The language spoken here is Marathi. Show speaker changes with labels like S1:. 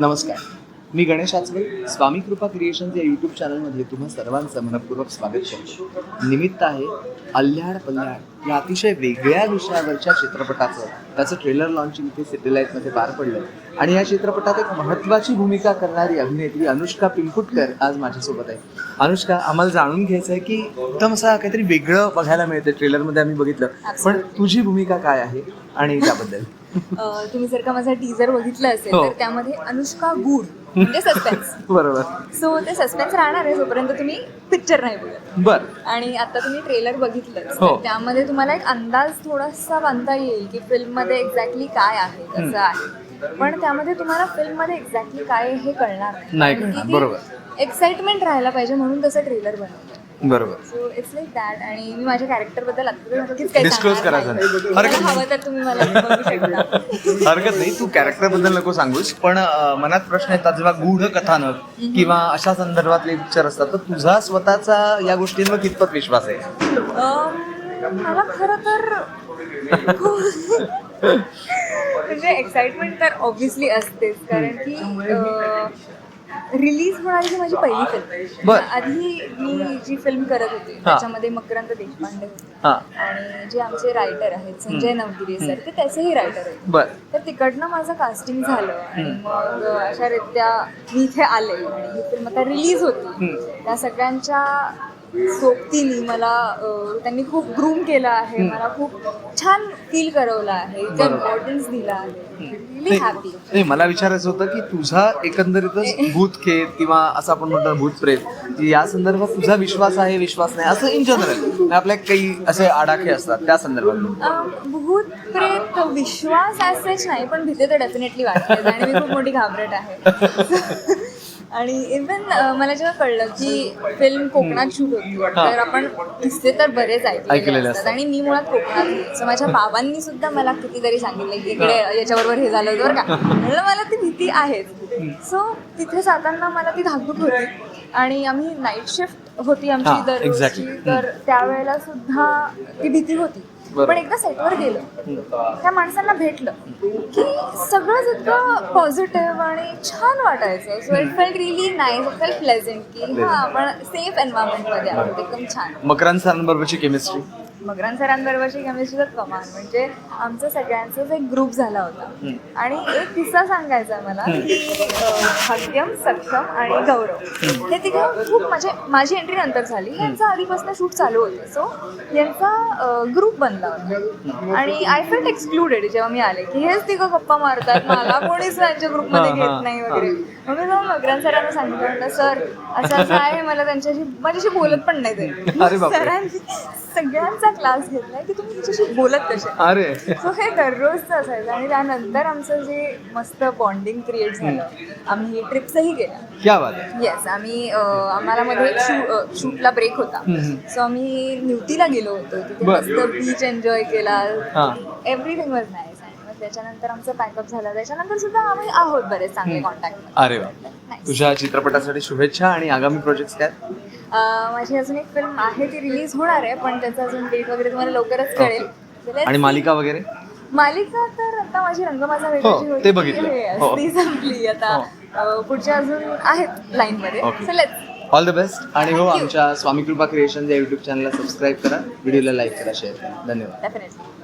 S1: नमस्कार. मी गणेश आचवे स्वामी कृपा क्रिएशन्स या यूट्यूब चॅनलमध्ये तुम्हा सर्वांचं मनपूर्वक स्वागत करतो. निमित्त आहे अल्ल्याड पल्ल्याड या अतिशय वेगळ्या विषयावरच्या चित्रपटाचं. त्याचं ट्रेलर लॉन्चिंग इथे सिटीलाईटमध्ये पार पडलं. आणि या चित्रपटात एक महत्त्वाची भूमिका करणारी अभिनेत्री अनुष्का पिंकुटकर आज माझ्यासोबत आहे. अनुष्का आम्हाला जाणून घ्यायचं आहे की एकदम असं काहीतरी वेगळं बघायला मिळतं ट्रेलरमध्ये आम्ही बघितलं. पण तुझी भूमिका काय आहे? आणि त्याबद्दल.
S2: अ, तुम्ही जर का माझा टीजर बघितलं असेल
S1: हो.
S2: तर त्यामध्ये अनुष्का गूढ म्हणजे सस्पेन्स
S1: बरोबर.
S2: सो ते सस्पेन्स राहणार आहे जोपर्यंत तुम्ही पिक्चर नाही बघत.
S1: बर.
S2: आणि आता तुम्ही ट्रेलर बघितलं
S1: हो.
S2: तर त्यामध्ये तुम्हाला एक अंदाज थोडासा बांधता येईल की फिल्ममध्ये एक्झॅक्टली काय आहे कसं आहे. पण त्यामध्ये तुम्हाला फिल्ममध्ये एक्झॅक्टली काय आहे हे कळणार
S1: नाही. कळणार, बरोबर.
S2: एक्साइटमेंट राहायला पाहिजे म्हणून तसं ट्रेलर बनवलं
S1: बरोबर.
S2: सो इट्स लाईक दॅट आणि मी माझ्या कॅरेक्टरबद्दल आता नक्कीच काही
S1: Disclose
S2: सांगणार
S1: करायचं
S2: नाही.
S1: नाही.
S2: मला
S1: हरकत
S2: हवं तर तुम्ही मला बघू शकता.
S1: हरकत नाही. तू कॅरेक्टरबद्दल नको सांगूस. पण अं, मनात प्रश्न येतात जेव्हा गूढ कथानक किंवा अशा संदर्भातले पिक्चर असतात तर तुझा स्वतःचा या गोष्टींवर कितपत विश्वास आहे?
S2: अम, मला खरं तर म्हणजे एक्साइटमेंट तर ऑब्विसली असतेच. कारण की रिलीज होणारी माझी पहिली फिल्म
S1: बर.
S2: आधी मी जी फिल्म करत होती त्याच्यामध्ये मकरंद देशपांडे होते.
S1: हा.
S2: आणि जे आमचे रायटर आहेत संजय नवगिरे सर ते त्याचेही रायटर आहेत
S1: बर.
S2: तर तिकडनं माझं कास्टिंग झालं आणि मग अशा रित्या मी इथे आले आणि ही फिल्म आता रिलीज होती. त्या सगळ्यांच्या सोबतीने मला त्यांनी खूप ग्रूम केलं आहे. मला खूप छान फील करवलं आहे. इम्पॉर्टन्स दिला आहे. रिली हॅपी
S1: नाही मला विचारायचं होतं की तुझा एकंदरीतच भूत खेळ किंवा असं आपण म्हणतो भूत प्रेत या संदर्भात तुझा विश्वास आहे विश्वास नाही असं इन जनरल आपल्या काही असे आडाखे असतात त्या संदर्भात?
S2: भूत प्रेत विश्वास असेच नाही पण भीती तर डेफिनेटली वाटते आणि मी खूप मोठी घाबरट आहे. आणि इवन मला जेव्हा कळलं की फिल्म कोकणात शूट होती तर आपण किस्से तर बरेच
S1: ऐकलेले असतात.
S2: आणि मी मुळात कोकणात. So माझ्या बाबांनी सुद्धा मला कितीतरी सांगितलं की इकडे याच्याबरोबर हे झालं होतं बरं का? म्हणलं मला ती भीती आहेच. सो तिथे जाताना मला ती धाकधूक होती. आणि आम्ही नाईट शिफ्ट होती आमची दररोजची. तर त्यावेळेला सुद्धा ती भीती होती. पण एकदा सेटवर गेलो. त्या माणसांना भेटलं की सगळंच इतकं पॉझिटिव्ह आणि छान वाटायचं. So it felt really nice it felt pleasant की हा आपण सेफ एन्व्हायरमेंटमध्ये आहोत. एकदम छान.
S1: मकरांत सरांबरोबरची केमिस्ट्री
S2: मगरान सरांबरोबरची केमिस्ट्री तर कमाल. म्हणजे आमचं सगळ्यांचाच एक ग्रुप झाला होता. आणि एक किस्सा सांगायचा मला. भाग्यम सक्षम आणि गौरव. हे तिघं खूप म्हणजे माझी एंट्री नंतर झाली. यांचा आधीपासून शूट चालू होतं. सो यांचा ग्रुप बनला होता. आणि आय फेल्ट एक्सक्लुडेड जेव्हा मी आले की हेच तिघं गप्पा मारतात. मला कोणीच यांच्या ग्रुपमध्ये. घेत नाही वगैरे. मग मी जाऊन मगरान सरांना सांगितलं सर असं असं आहे. मला त्यांच्याशी माझ्याशी बोलत पण नाही ते.
S1: अरे बापरे.
S2: सगळ्यांचा क्लास घेतलाय की तुम्ही तिच्याशी बोलत कसे?
S1: अरे.
S2: सो हे दररोजचं असायचं आणि त्यानंतर आमचं जे मस्त बॉन्डिंग क्रिएट झालं आम्ही ट्रिप्सही
S1: क्या बात आहे.
S2: येस आम्ही अं, आम्हाला मध्ये एक शू शूटला ब्रेक होता. सो आम्ही न्यूतीला गेलो होतो तिथे
S1: बर.
S2: मस्त बीच एन्जॉय केला.
S1: हा.
S2: एव्हरीथिंग वॉज नाईस आणि मग त्याच्यानंतर आमचं पॅकअप झालं. त्याच्यानंतर सुद्धा आम्ही आहोत बरेच चांगले कॉन्टॅक्ट
S1: अरे वा. तुझ्या चित्रपटासाठी शुभेच्छा आणि आगामी प्रोजेक्ट काय?
S2: माझी अजून एक फिल्म आहे ती रिलीज होणार आहे पण त्याचं अजून डेट वगैरे तुम्हाला लवकरच कळेल.
S1: आणि. मालिका वगैरे?
S2: मालिका तर आता माझी रंग माझा वेगळी
S1: हो,
S2: होती
S1: ते बघितलं.
S2: Yes,
S1: हो.
S2: ती संपली. आता अं, पुढच्या अजून आहेत लाईन मध्ये
S1: ऑल द बेस्ट आणि हो. आमच्या स्वामी कृपा क्रिएशन या युट्यूब चॅनलला सबस्क्राईब करा. व्हिडिओला लाईक करा शेअर करा. धन्यवाद.